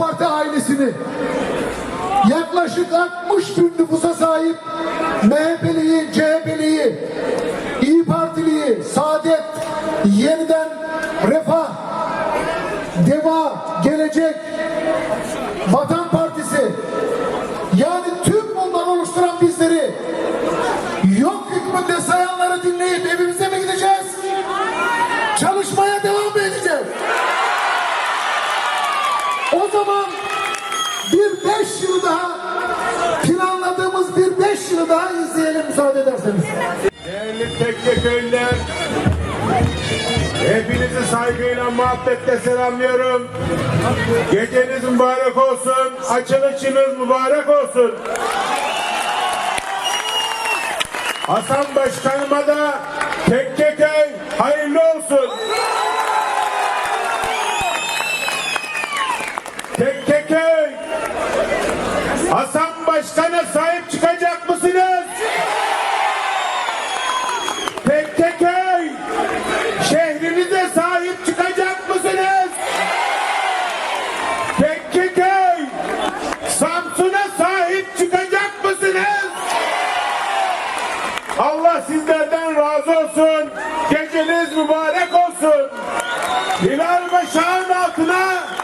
Parti ailesini. Yaklaşık 60 bin nüfusa sahip MHP'liyi, CHP'liyi, İyi Partiliyi, Saadet, Yeniden Refah, Deva, Gelecek, Vatan Partisi O zaman bir beş yıl daha planladığımız bir beş yılı daha izleyelim müsaade ederseniz. Değerli Tekke köylüler, hepinizi saygıyla muhabbetle selamlıyorum. Geceniz mübarek olsun, açılışınız mübarek olsun. Hasan Başkanıma da Hasan Başkan'a sahip çıkacak mısınız? Tekkeköy şehrinize sahip çıkacak mısınız? Tekkeköy Samsun'a sahip çıkacak mısınız? Allah sizlerden razı olsun. Geceniz mübarek olsun. Hilal ve Şah'ın altına